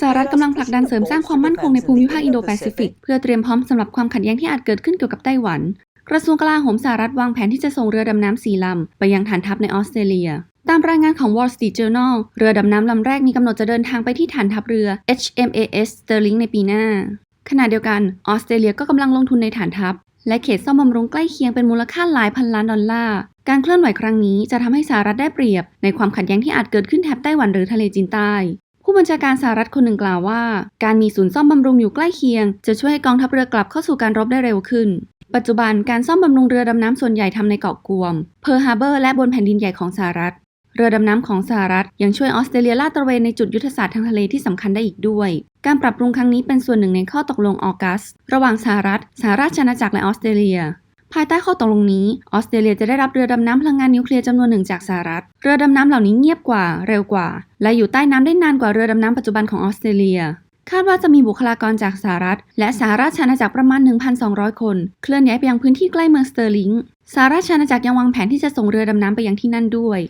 สหรัฐกำลังผลักดันเสริมสร้างความมั่นคงในภูมิภาคอินโดแปซิฟิก เพื่อเตรียมพร้อมสำหรับความขัดแย้งที่อาจเกิดขึ้นเกี่ยวกับไต้หวัน กระทรวงกลาโหมสหรัฐวางแผนที่จะส่งเรือดำน้ำสี่ลำ ไปยังฐานทัพในออสเตรเลีย ตามรายงานของ Wall Street Journal เรือดำน้ำลำแรกมีกำหนดจะเดินทางไปที่ฐานทัพเรือ HMAS Sterling ในปีหน้า ขณะเดียวกันออสเตรเลียก็กำลังลงทุนในฐานทัพ และเขตซ่อมบำรุงใกล้เคียงเป็นมูลค่าหลายพันล้านดอลลาร์การเคลื่อนไหวครั้งนี้จะทำให้สหรัฐได้เปรียบในความขัดแย้งที่อาจเกิดขึ้นแถบไต้หวันหรือทะเลจีนใต้ บัญชาการสหรัฐคนหนึ่งกล่าวว่า การมีศูนย์ซ่อมบำรุงอยู่ใกล้เคียง จะช่วยให้กองทัพเรือกลับเข้าสู่การรบได้เร็วขึ้น ปัจจุบันการซ่อมบำรุงเรือดำน้ำส่วนใหญ่ทำในเกาะกวม เพอร์ฮาร์เบอร์และบนแผ่นดินใหญ่ของสหรัฐ เรือดำน้ำของสหรัฐยังช่วยออสเตรเลียลาดตระเวนในจุดยุทธศาสตร์ทางทะเลที่สำคัญได้อีกด้วย การปรับปรุงครั้งนี้เป็นส่วนหนึ่งในข้อตกลงออกัส ระหว่างสหรัฐ สหราชอาณาจักรและออสเตรเลีย ภายใต้ข้อตกลงนี้ออสเตรเลียจะได้รับเรือดำน้ำพลังงานนิวเคลียร์จำนวนหนึ่งจากสหรัฐ เรือดำน้ำเหล่านี้เงียบกว่า เร็วกว่า และอยู่ใต้น้ำได้นานกว่าเรือดำน้ำปัจจุบันของออสเตรเลีย คาดว่าจะมีบุคลากรจากสหรัฐ และสหราชอาณาจักรประมาณ 1,200 คน เคลื่อนย้ายไปยังพื้นที่ใกล้เมืองสเตอร์ลิงสหราชอาณาจักรยังวางแผนที่จะส่งเรือดำน้ำไปยังที่นั่นด้วย